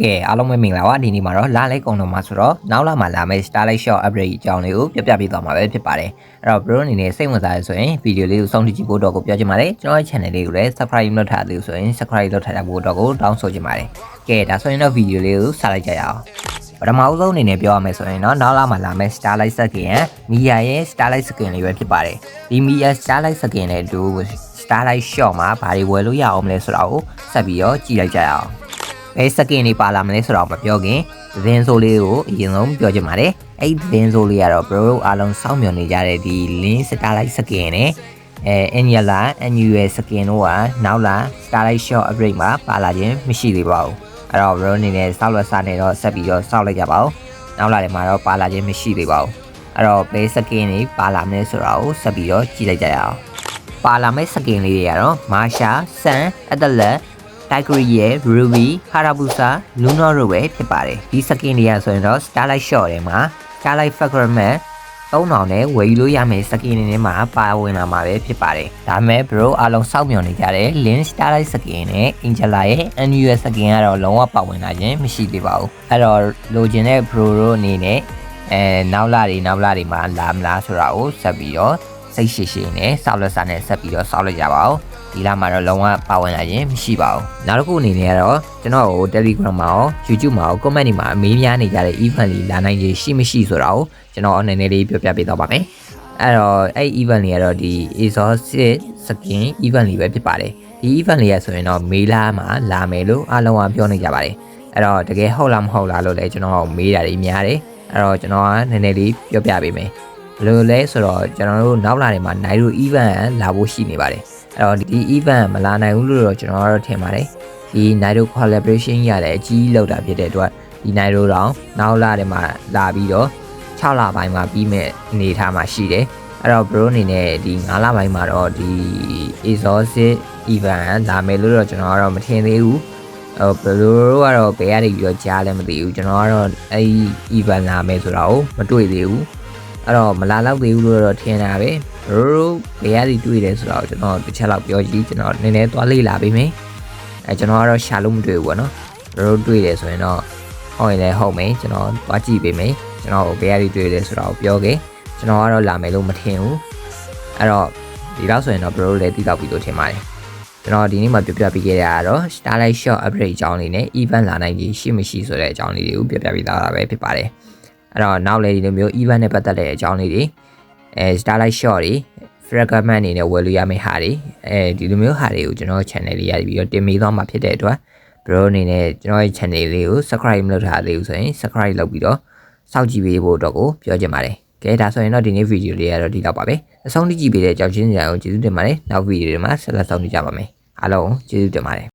ကဲအားလုံးပဲမင်္ဂလာပါဒီနေ့မှာတော့လာလိုက်ကုန်တော့မှာဆိုတော့နောက်လာမှလာမယ့် Starlight Shot Upgrade အကြောင်းလေးကိုပြပြပေးသွားမှာပဲဖြစ်ပါတယ်အဲ့တော့ bro အနေနဲ့စိတ်ဝင်စားရဆိုရင်ဗီဒီယိုလေးကိုစောင့်ကြည့်ကြည့်ဖို့တော့ကိုပြောချင်ပါတယ်ကျွန်တော်ရဲ့ channel လေးကိုလည်း subscribe လုပ်ထားသေးလို့ဆိုရင် subscribe လုပ်ထားကြဖို့တော့ကိုတောင်းဆိုချင်ပါတယ်ကဲဒါဆိုရင်တော့ဗီဒီယိုလေးကိုစလိုက်ကြရအောင်ပထမအဆုံးအနေနဲ့ပြောရမယ်ဆိုရင်တော့နောက်လာမှလာမယ့် Starlight Skin ရဲ့မီယာရဲ့ Starlight Skin လေးပဲဖြစ်ပါတယ်ဒီမီယာ Starlight Skin နဲ့အတူ Starlight Shot မှာဘာတွေဝယ်လို့ရအောင်မလဲဆိုတာကိုဆက်ပြီးတော့ကြည့်လိုက်ကြရအောင် ဘယ်စကင်တွေပါလာမလဲဆိုတော့မပြောခင်သတင်းဆိုးလေးကိုအရင်ဆုံးပြောချင်ပါတယ်အဲ့ဒီသတင်းဆိုးလေးကတော့ bro တို့အားလုံးစောင့်မျှော်နေကြတဲ့ဒီ link starlight skin နဲ့အဲ annual annual skin တို့ကနောက်လာ starlight short upgrade မှာပါလာခြင်းမရှိသေးပါဘူးအဲ့တော့ bro အနေနဲ့စောက်လက်စားနေတော့ဆက်ပြီးတော့စောက်လိုက်ကြပါဦးနောက်လာတယ်မှာတော့ပါလာခြင်းမရှိသေးပါဘူးအဲ့တော့ base skin တွေပါလာမလဲဆိုတာကိုဆက်ပြီးတော့ကြည့်လိုက်ကြရအောင်ပါလာမယ့် skin လေးတွေကတော့ Marsha, Sun, Atlas တိုက်ဂရီရဲ့ Ruby, Hayabusa, Luna တို့ပဲဖြစ်ပါတယ်ဒီ skin တွေကဆိုရင်တော့ Starlight Shot ထဲမှာ Starlight Fragment 3000နဲ့ဝယ်ယူလို့ရမယ့် skin တွေထဲမှာပါဝင်လာမှာပဲဖြစ်ပါတယ်ဒါပေမဲ့ bro အားလုံးစောင့်မျှော်နေကြတဲ့ Lin Starlight skin နဲ့ Angela ရဲ့ NUS skin ကတော့လုံးဝပါဝင်လာခြင်းမရှိသေးပါဘူးအဲ့တော့လိုချင်တဲ့ bro တို့အနေနဲ့အဲနောက်လာတွေနောက်လာတွေမှာလာမလားဆိုတာကိုဆက်ပြီးတော့စိတ်ရှိရှိနဲ့စောက်လက်စားနဲ့ဆက်ပြီးတော့စောက်လိုက်ကြပါဦး ဒီလမှာတော့လုံးဝပါဝင်လာရင်မရှိပါဘူးနောက်တစ်ခုအနေနဲ့ကတော့ကျွန်တော်ကို Telegram မှာရော YouTube မှာရော comment တွေမှာအမေးများနေကြတဲ့ event လေးလာနိုင်ခြင်းရှိမရှိဆိုတာကိုကျွန်တော်အနေနဲ့လေးပြောပြပေးတော့ပါမယ်အဲ့တော့အဲ့ event လေးကတော့ဒီ exhausted skin event လေးပဲဖြစ်ပါတယ်ဒီ event လေးရဆိုရင်တော့မေလာမှာလာမယ်လို့အားလုံးကပြောနေကြပါတယ်အဲ့တော့တကယ်ဟုတ်လားမဟုတ်လားလို့လည်းကျွန်တော်မေးတာတွေများတယ်အဲ့တော့ကျွန်တော်ကနည်းနည်းလေးပြောပြပေးမယ်ဘယ်လိုလဲဆိုတော့ကျွန်တော်တို့နောက်လာနေမှာ Nairo event လာဖို့ရှိနေပါတယ် အဲ့တော့ဒီ event မလာနိုင်ဘူးလို့တော့ကျွန်တော်ကတော့ထင်ပါတယ်ဒီ Nairo collaboration ရတဲ့အကြီးလောက်တာဖြစ်တဲ့အတွက်ဒီ Nairo တောင်နောက်လာတယ်မှာလာပြီးတော့6လပိုင်းမှာပြီးမဲ့အနေထားမှာရှိတယ်အဲ့တော့ bro အနေနဲ့ဒီ9လပိုင်းမှာတော့ဒီ exhausted event လာမယ်လို့တော့ကျွန်တော်ကတော့မထင်သေးဘူးဟိုဘယ်လိုကတော့ဘယ်ကနေပြီးတော့ကြားလဲမသိဘူးကျွန်တော်ကတော့အဲ့ဒီ event လာမယ်ဆိုတာကိုမတွေ့သေးဘူးအဲ့တော့မလာတော့သေးဘူးလို့တော့ထင်တာပဲ ဘရိုဘယ်ရည်တွေ့တယ်ဆိုတော့ကျွန်တော်တစ်ချက်လောက်ပြောကြည့်ကျွန်တော်နည်းနည်းသွားလေ့လာပေးမယ်အဲကျွန်တော်ကတော့ရှာလို့မတွေ့ဘူးပေါ့နော်ဘရိုတွေ့တယ်ဆိုရင်တော့ဟုတ်ရင်လည်းဟုတ်မယ်ကျွန်တော်သွားကြည့်ပေးမယ်ကျွန်တော်ဘယ်ရည်တွေ့တယ်ဆိုတော့ပြောခဲ့ကျွန်တော်ကတော့လာမယ်လို့မထင်ဘူးအဲ့တော့ဒီလောက်ဆိုရင်တော့ဘရိုလည်းတိတော့ပြီလို့ထင်ပါတယ်ကျွန်တော်ဒီနေ့မှပြပြပေးခဲ့တာကတော့ Starlight Shot Upgrade အကြောင်းလေးနဲ့ event လာနိုင်ကြီးရှိမရှိဆိုတဲ့အကြောင်းလေးတွေကိုပြပြပေးသားတာပဲဖြစ်ပါတယ်အဲ့တော့နောက်လည်းဒီလိုမျိုး event နဲ့ပတ်သက်တဲ့အကြောင်းလေးတွေ အဲ Starlight Shot တွေ fragment အနေနဲ့ဝယ်လို့ရမယ့်ဟာတွေအဲဒီလိုမျိုးဟာတွေကိုကျွန်တော် channel လေးရပြီးတော့တင်ပေးသွားမှာဖြစ်တဲ့အတွက် bro အနေနဲ့ကျွန်တော်ရဲ့ channel လေးကို subscribe မလုပ်ထားသေးဘူးဆိုရင် subscribe လုပ်ပြီးတော့စောင့်ကြည့်ပေးဖို့တော့ကိုပြောချင်ပါတယ်ကဲဒါဆိုရင်တော့ဒီနေ့ video လေးကတော့ဒီလောက်ပါပဲအဆုံးထိကြည့်ပေးတဲ့ကြောက်ချင်းစရာကိုကျေးဇူးတင်ပါတယ်နောက် video တွေမှာဆက်လက်ဆောင်ကြည့်ကြပါမယ်အားလုံးကျေးဇူးတင်ပါတယ်